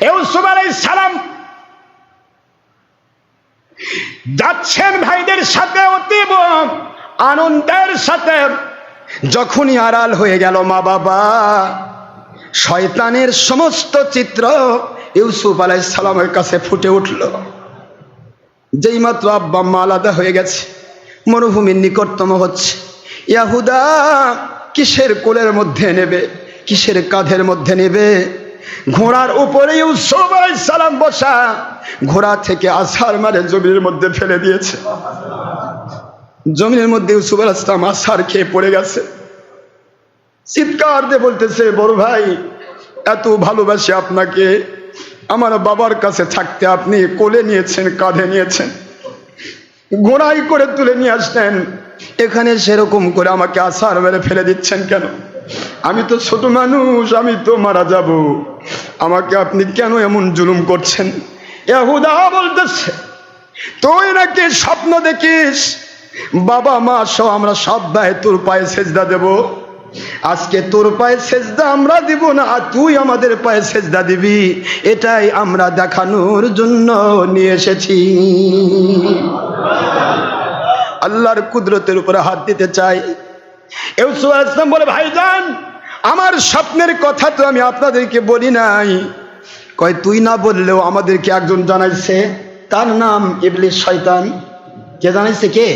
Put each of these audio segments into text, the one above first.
ইউসুফ আলাইহিস সালাম যাচ্ছেন ভাইদের সাথে অতীব আনন্দের সাথে। যখনই আড়াল হয়ে গেল মা বাবা, শয়তানের সমস্ত চিত্র ইউসুফ আলাইহিস সালামের কাছে ফুটে উঠল। যেই মাত্র আব্বা আম্মা আলাদা হয়ে গেছে, মরুভূমির নিকটতম হচ্ছে। ইয়াহুদা, কিসের কোলের মধ্যে নেবে, কিসের কাঁধের মধ্যে নেবে? ঘোড়ার উপরে ইউসুফ সালাম বসা। ঘোড়া থেকে আসার মারে জমির মধ্যে ফেলে দিয়েছে। জমিনের মধ্যে ইউসুফ আলাইহিস আসার খেয়ে পড়ে গেছে। চিৎকার দিয়ে বলতেছে, বড় ভাই, এত ভালোবাসি আপনাকে। আমার বাবার কাছে থাকতে আপনি কোলে নিয়েছেন, কাঁধে নিয়েছেন। গোড়াই করে তুলে নিয়ে আসলেন এখানে সেরকম করে আমাকে আসার মেরে ফেলে দিচ্ছেন কেন? আমি তো ছোট মানুষ, আমি তো মারা যাব। আমাকে আপনি কেন এমন জুলুম করছেন? এহুদা বলতেছে, তুই নাকি স্বপ্ন দেখিস? বাবা মা সহ আমরা সব ভাই তোর পায়ে সেজদা দেব। আজকে তোর পায়ে সেজদা আমরা দিব না তুই আমাদের পায়ে সেজদা দিবি। এটাই আমরা দেখানোর জন্য নিয়ে এসেছি। আল্লাহর কুদরতের উপরে হাত দিতে চাই। ইউসুফ বলে, ভাইজান আমার স্বপ্নের কথা তো আমি আপনাদেরকে বলি নাই। কয়, তুই না বললেও আমাদেরকে একজন জানাইছে, তার নাম ইবলিশ শয়তান। কে জানাইছে কে?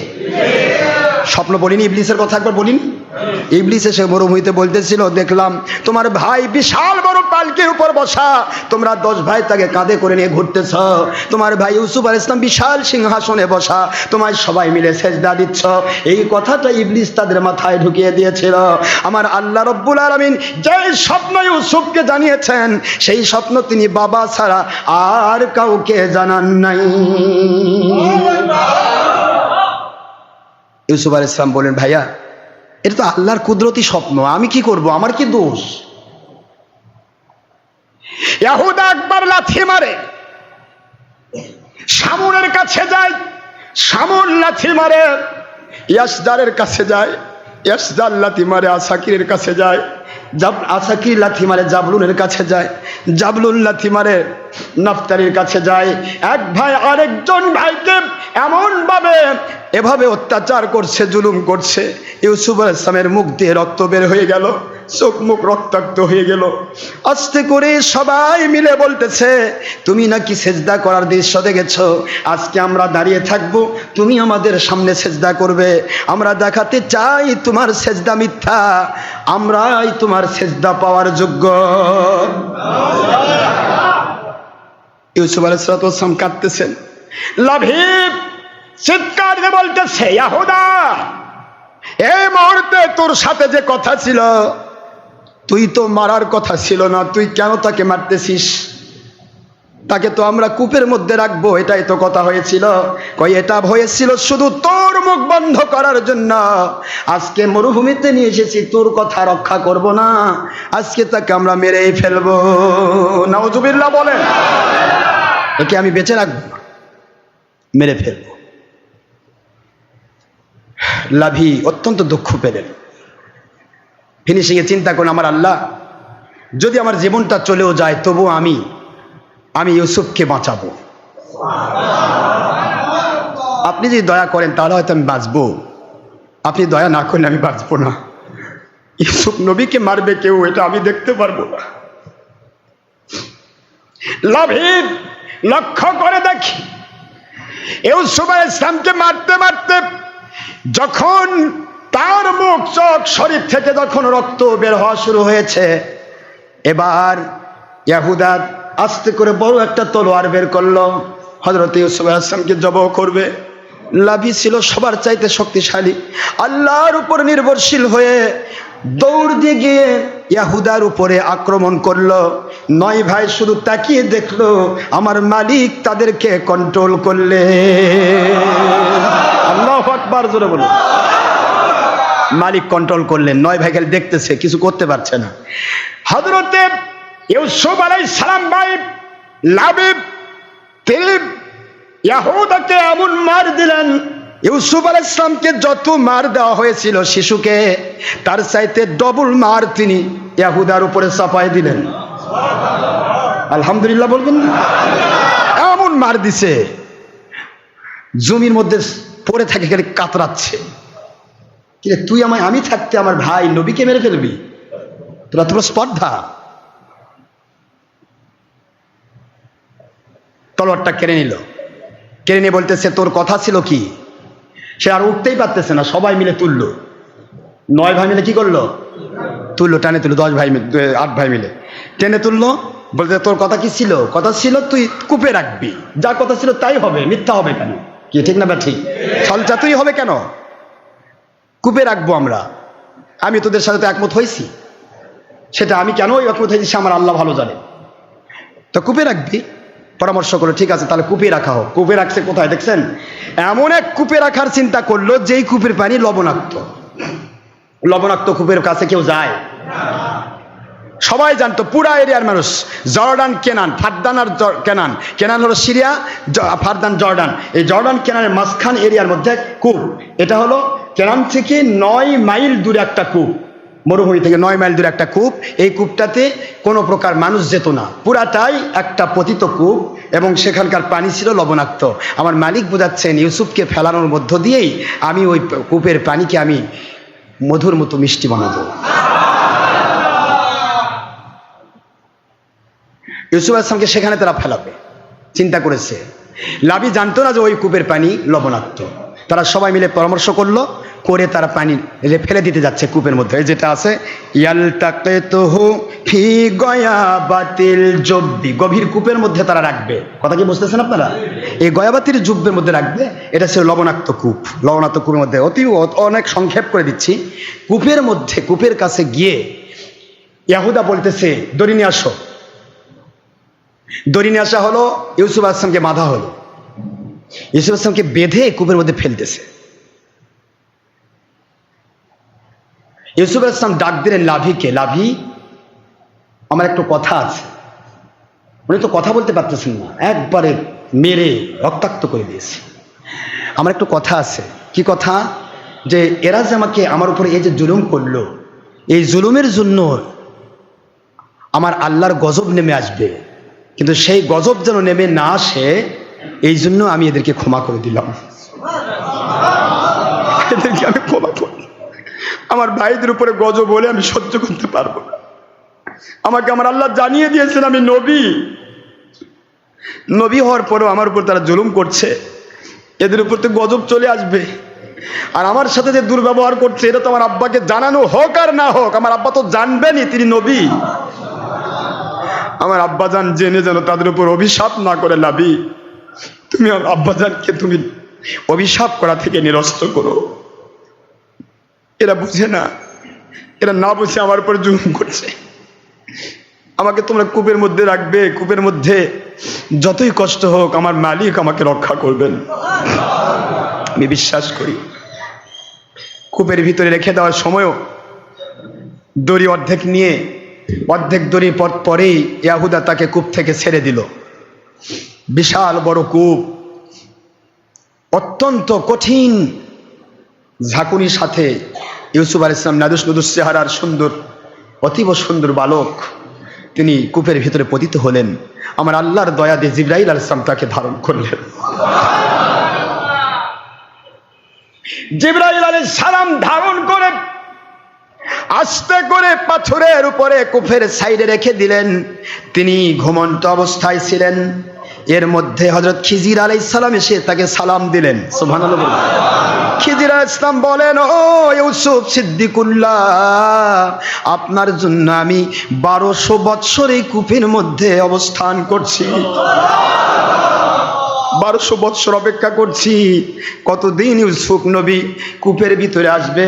স্বপ্ন বলিনি ইবলিশের কথা একবার বলিনি? ইবলিস এসে মরুভূমিতে বলতেছিল দেখলাম তোমার ভাই বিশাল বড় পালকির উপর বসা। তোমরা দশ ভাই তাকে কাঁধে করে নিয়ে ঘুরতেছ। তোমার ভাই ইউসুফ আল ইসলাম বিশাল সিংহাসনে বসা। তোমার সবাই মিলে সেজদা দিচ্ছ। এই কথাটা ইবলিস তাদের মাথায় ঢুকিয়ে দিয়েছিল। আমার আল্লাহ রব্বুল আলমিন যে স্বপ্ন ইউসুফকে জানিয়েছেন সেই স্বপ্ন তিনি বাবা ছাড়া আর কাউকে জানান নাই। ইউসুফ আল ইসলাম বলেন ভাইয়া এটা তো আল্লাহর কুদরতি স্বপ্ন। আমি কি করব? আমার কি দোষ? ইয়াহুদা একবার লাথি মারে। সামুনের কাছে যায় সামুন লাথি মারে। ইয়াসদারের কাছে যায়, ইয়াসদার লাথি মারে, আসাকিরের কাছে যায়। জাব আসাকির লাথি মারে, জাবলুনের কাছে যায়। জাবলুন লাথি মারে, নাফতারির কাছে যায়। এক ভাই আরেকজন ভাইকে এভাবে অত্যাচার করছে, জুলুম করছে। ইউসুফ আল ইসলামের মুখ দিয়ে রক্ত বের হয়ে গেল, চোখ মুখ রক্তাক্ত হয়ে গেল। আস্তে করে সবাই মিলে বলতেছে, তুমি নাকি সেজদা করার দৃশ্য দেখেছ? আজকে আমরা দাঁড়িয়ে থাকব, তুমি আমাদের সামনে সেজদা করবে। আমরা দেখাতে চাই তোমার সেজদা মিথ্যা। আমরাই তোমার সেজদা পাওয়ার যোগ্য। ইউসুফ আলাইসালাম কাঁদতেছেন। লাভিব! চিৎকার দিয়ে বলতেছে, ইয়াহুদা, এই মুহূর্তে তোর সাথে যে কথা ছিল, তুই তো মারার কথা ছিল না, তুই কেন তাকে মারতেছিস? তাকে তো আমরা কূপের মধ্যে রাখব, এটাই তো কথা হয়েছিল। কই, এটা হয়েছিল শুধু তোর মুখ বন্ধ করার জন্য। আজকে মরুভূমিতে নিয়ে এসেছি, তোর কথা রক্ষা করব না। আজকে তাকে আমরা মেরেই ফেলব। নওজুবিল্লাহ বলেন, একে আমি বেঁচে রাখব মেরে ফেলব। লাভি অত্যন্ত দুঃখ পেলেন। ফিনিশিংয়ে চিন্তা করুন আমার আল্লাহ, যদি আমার জীবনটা চলেও যায়, তবু আমি আমি ইউসুফকে বাঁচাবো। আপনি যদি দয়া করেন, তাহলে হয়তো আমি বাঁচবো। আপনি দয়া না করলে আমি বাঁচবো না। ইউসুফ নবীকে মারবে কেউ, এটা আমি দেখতে পারব না। লাভিব লক্ষ্য করে দেখি। ইউসুফ ইসলামকে মারতে মারতে যখন তার মুখ চোখ শরীর থেকে যখন রক্ত বের হওয়া শুরু হয়েছে, এবার ইয়াহুদা আস্তে করে বড় একটা তলোয়ার বের করল। হজরত ইউসুফ আসলামকে জব করবে। লাভি ছিল সবার চাইতে শক্তিশালী। আল্লাহর উপর নির্ভরশীল হয়ে দৌড় দিয়ে গিয়ে ইয়াহুদার উপরে আক্রমণ করল। নয় ভাই শুধু তাকিয়ে দেখল, আমার মালিক তাদেরকে কন্ট্রোল করলে আল্লাহ আকবার, জোরে বলুন। মালিক কন্ট্রোল করলেন, নয় ভাই দেখতেছে, কিছু করতে পারছে না। হজরতে ইউসুফ আলাই সালাম ভাই, লাবিব তিনি ইয়াহুদাকে এমন মার দিলেন, ইউসুফ আল ইসলামকে যত মার দেওয়া হয়েছিল শিশুকে, তার চাইতে ডবল মার তিনি ইয়াহুদার উপরে চাপাই দিলেন। আলহামদুলিল্লাহ বলবেন না? এমন মার দিছে। জমির মধ্যে পড়ে থাকে গেলে কাতরাচ্ছে। কিরে, তুই আমায়, আমি থাকতে আমার ভাই নবীকে মেরে ফেলবি? তোরা তোর স্পর্ধা। তলোয়ারটা কেড়ে নিল। কেড়ে নিয়ে বলতেছে, তোর কথা ছিল কি? সে আর উঠতেই পারতেছে না, সবাই মিলে তুললো। নয় ভাই মিলে কি করল? তুললো, টানে তুললো, দশ ভাই মিলে আট ভাই মিলে। টেনে তুললো বলতে তোর কথা কি ছিল? কথা ছিল, তুই কূপে রাখবি। যা কথা ছিল তাই হবে, মিথ্যা হবে কেন? কি ঠিক না ঠিক? চাতুই হবে কেন? কূপে রাখব আমরা। আমি তোদের সাথে তো একমত হয়েছি সেটা আমি কেন ওই একমত হয়েছি আমার আল্লাহ ভালো জানে। তো কূপে রাখবি? পরামর্শ করল ঠিক আছে, তাহলে কূপে রাখা হোক। কূপে রাখছে কোথায় দেখছেন? এমন এক কূপে রাখার চিন্তা করল যেই কূপের পানি লবণাক্ত। লবণাক্ত কূপের কাছে কেউ যায়। সবাই জানতো, পুরা এরিয়ার মানুষ, জর্ডান, কেনান ফারদান আর কেনান। কেনান হলো সিরিয়া ফারদান, জর্ডান। এই জর্ডান কেনানের মাঝখান এরিয়ার মধ্যে কূপ। এটা হলো কেনান থেকে নয় মাইল দূরে একটা কূপ। মরুভূমি থেকে নয় মাইল দূরে একটা কূপ। এই কূপটাতে কোনো প্রকার মানুষ যেত না। পুরাটাই একটা পতিত কূপ এবং সেখানকার পানি ছিল লবণাক্ত। আমার মালিক বোঝাচ্ছেন, ইউসুফকে ফেলানোর মধ্য দিয়েই আমি ওই কূপের পানিকে আমি মধুর মতো মিষ্টি বানাবো। ইউসুফ আসলামকে সেখানে তারা ফেলাবে। চিন্তা করেছে। লাভি জানতো না যে ওই কূপের পানি লবণাক্ত। তারা সবাই মিলে পরামর্শ করল, করে তারা পানি ফেলে দিতে যাচ্ছে কূপের মধ্যে। যেটা আছে গভীর কূপের মধ্যে তারা রাখবে। কথা কি বুঝতেছেন আপনারা? এই গয়াবাতির জুব্বের মধ্যে রাখবে, এটা ছিল লবণাক্ত কূপ। লবণাক্ত কূপের মধ্যে অতি অনেক সংক্ষেপ করে দিচ্ছি। কূপের মধ্যে, কূপের কাছে গিয়ে ইয়াহুদা বলতেছে দড়ি নিয়ে আসো। দড়ি নিয়ে আসা হলো, ইউসুফ আসলামকে বাঁধা হলো। ইউসুফ আসলামকে বেঁধে কূপের মধ্যে ফেলতেছে ইউসুফ আসলাম ডাক দিলেন লাভিকে লাভি, আমার একটু কথা আছে। উনি তো কথা বলতে পারতেছেন না, একবারে মেরে রক্তাক্ত করে দিয়েছে। আমার একটু কথা আছে। কি কথা? যে এরা যে আমাকে, আমার উপরে এই যে জুলুম করল, এই জুলুমের জন্য আমার আল্লাহর গজব নেমে আসবে। কিন্তু সেই গজব যেন নেমে না আসে, এই জন্য আমি এদেরকে ক্ষমা করে দিলাম। এদেরকে আমি ক্ষমা করি আমার ভাইদের উপরে গজব বলে আমি সহ্য করতে পারব না। আমাকে আমার আল্লাহ জানিয়ে দিয়েছেন, আমি নবী। নবী হওয়ার পরেও আমার উপর তারা জুলুম করছে। এদের উপর তো গজব চলে আসবে। আর আমার সাথে যে দুর্ব্যবহার করছে, এটা তো আমার আব্বাকে জানানো হোক আর না হোক, আমার আব্বা তো জানবেনই, তিনি নবী। আমার আব্বাজান জেনে যেন তাদের উপর অভিশাপ না করে লাভি তুমি আমার আব্বাজানকে তুমি অভিশাপ করা থেকে নিরস্ত করো। এরা বুঝে না। এরা না বুঝে আমার উপর জুম করছে। আমাকে তোমরা কূপের মধ্যে রাখবে। কূপের মধ্যে যতই কষ্ট হোক আমার মালিক আমাকে রক্ষা করবেন। আমি বিশ্বাস করি, কূপের ভিতরে রেখে দেওয়ার সময়ও দড়ি অর্ধেক নিয়ে অর্ধেক দড়ি পর পরেই ইয়াহুদা তাকে কূপ থেকে ছেড়ে দিল। বিশাল বড় কূপ। অত্যন্ত কঠিন ঝাঁকুনির সাথে ইউসুফ আল ইসলাম নাদুস নদুস চেহারার সুন্দর, অতীব সুন্দর বালক, তিনি কূপের ভিতরে পতিত হলেন। আমার আল্লাহর দয়া দিয়ে জিব্রাইল আল ইসলাম তাকে ধারণ করলেন। জিব্রাইল আলী সালাম ধারণ করে আস্তে করে পাথরের উপরে কুফের সাইডে রেখে দিলেন। তিনি ঘুমন্ত অবস্থায় ছিলেন। এর মধ্যে হজরত খিজির আলাই সালাম এসে তাকে সালাম দিলেন। সুবহান খিজির ইসলাম বলেন, ও ইউসুফ সিদ্দিকুল্লাহ, আপনার জন্য আমি বারোশো বৎসর এই কূপের মধ্যে অবস্থান করছি। বারোশো বৎসর অপেক্ষা করছি। কতদিন ইউসুফ নবী কূপের ভিতরে আসবে?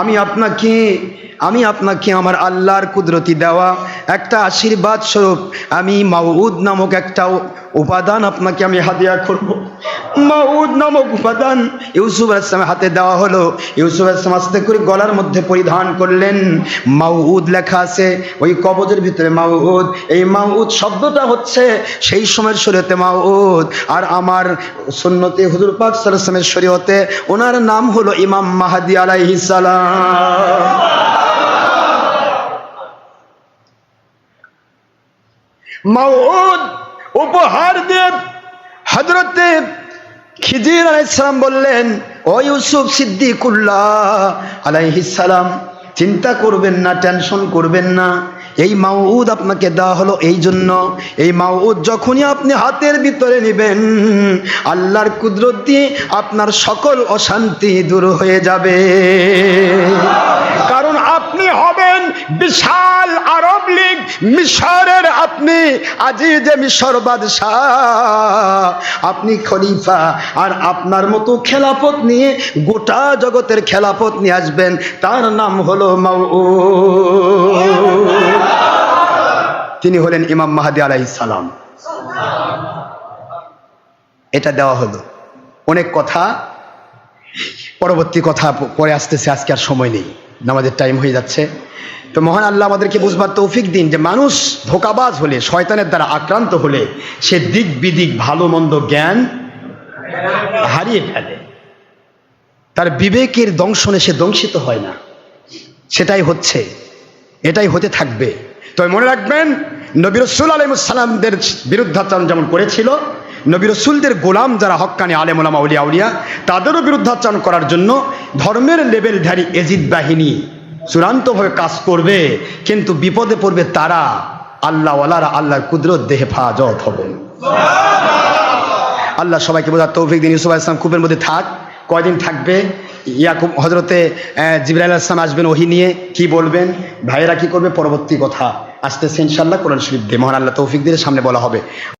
আমি আপনাকে আমি আপনাকে আমার আল্লাহর কুদরতি দেওয়া একটা আশীর্বাদ স্বরূপ, আমি মাউদ নামক একটা উপাদান আপনাকে আমি হাদিয়া করব। মাউদ নামক উপাদান ইউসুফ আসলামের হাতে দেওয়া হলো। ইউসুফ আসলাম আস্তে করে গলার মধ্যে পরিধান করলেন। মাউদ লেখা আছে, ওই কবজের ভিতরে মাউদ। এই মাউদ শব্দটা হচ্ছে সেই সময়ের শরীয়তে মাউদ। আর আমার সুন্নতে হুজুর পাক সাল্লামের শরীয়তে ওনার নাম হলো ইমাম মাহাদি আলাইহিস সালাম। মাউদ উপহার দিয়ে হজরতে খিজির আলাইসালাম বললেন, ও ইউসুফ সিদ্দিকুল্লাহ আলাইহিসালাম চিন্তা করবেন না, টেনশন করবেন না। এই মাউদ আপনাকে দেওয়া হলো এই জন্য। এই মাউদ যখনই আপনি হাতের ভিতরে নেবেন, আল্লাহর কুদরত দিয়ে আপনার সকল অশান্তি দূর হয়ে যাবে। কারণ আপনি হবেন বিশাল আরব লীগ মিশরের আপনি আজি যে মিশর বাদশাহ। আপনি খলিফা, আর আপনার মতো খেলাফত নিয়ে গোটা জগতের খেলাফত নিয়ে আসবেন। তার নাম হলো মাউ তিনি হলেন ইমাম মাহাদি আলাইহিস সালাম। এটা দেওয়া হলো। অনেক কথা, পরবর্তী কথা পরে আসতেছে, আজকে আর সময় নেই। নামাজের টাইম হয়ে যাচ্ছে। তো মহান আল্লাহ আমাদেরকে বুঝবার তৌফিক দিন যে মানুষ ধোকাবাজ হলে, শয়তানের দ্বারা আক্রান্ত হলে, সে দিক বিদিক ভালো মন্দ জ্ঞান হারিয়ে ফেলে। তার বিবেকের দংশনে সে দংশিত হয় না। সেটাই হচ্ছে, এটাই হতে থাকবে। তবে মনে রাখবেন, নবী রসুল আলমসালামদের বিরুদ্ধাচরণ যেমন করেছিল নবী রসুলদের গোলাম যারা হক্কানি আলেম ওলামা উলিয়া উলিয়া, তাদেরও বিরুদ্ধাচরণ করার জন্য ধর্মের লেভেলধারী এজিদ বাহিনী চূড়ান্তভাবে কাজ করবে, কিন্তু বিপদে পড়বে তারা। আল্লাহওয়ালারা আল্লাহর কুদরত দেহে ফাজত হবে আল্লাহ সবাইকে বোঝার তৌফিক দিন। ইউসুফ ইসলাম কূপের মধ্যে থাক, কয়দিন থাকবে? ইয়াকুব হজরতে জিবরাইল আসলাম আসবেন ওহি নিয়ে, কি বলবেন? ভাইয়েরা কি করবে? পরবর্তী কথা। আসতেছে ইনশাল্লাহ কোরআন শরীফ দিয়ে। মহান আল্লাহ তৌফিক দিয়ে সামনে বলা হবে।